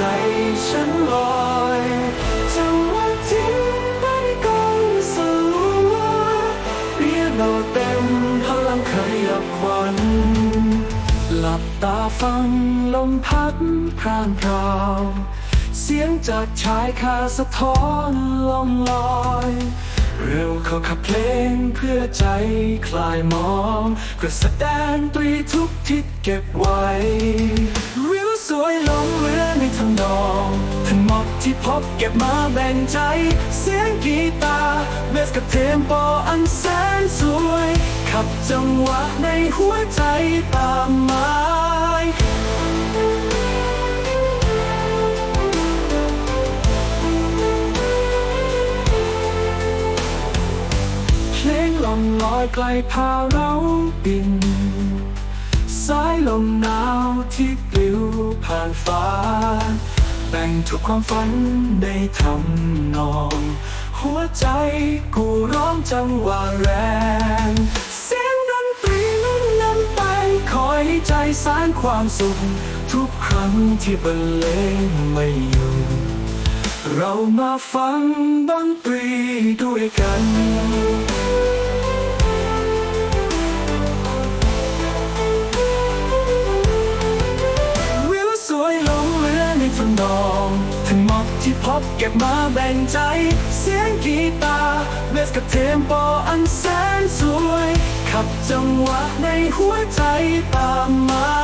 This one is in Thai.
ใจฉันลอยจังหวะที่ไม่กองสลัวเรียกเราเต็มพลังขยับควันหลับตาฟังลมพัดพรางพราว เสียงจากชายคาสะท้อนลมลอยเร็วเข้าขับเพลงเพื่อใจคลายมองกระแสแดงตรีทุกทิศเก็บไว้ พบเก็บมาแบ่งใจ เสียงกีตาร์เบสกับเทมโปอันแสนสวย ขับจังหวะในหัวใจตามไม้เพลงลมลอยไกลพาเราบิน สายลมหนาวที่ปลิวผ่านฟ้า แบ่งทุกความฝันในทำนอง หัวใจกูร้องจังหวะแรง เสียงดนตรีนั้นนำไป คอยให้ใจสานความสุข ทุกครั้งที่บรรเลงไม่อยู่ เรามาฟังดนตรีด้วยกัน พบเก็บมาแบ่งใจ เสียงกีตาร์เบสกับเทมโปอันแสนสวย ขับจังหวะในหัวใจตามไม้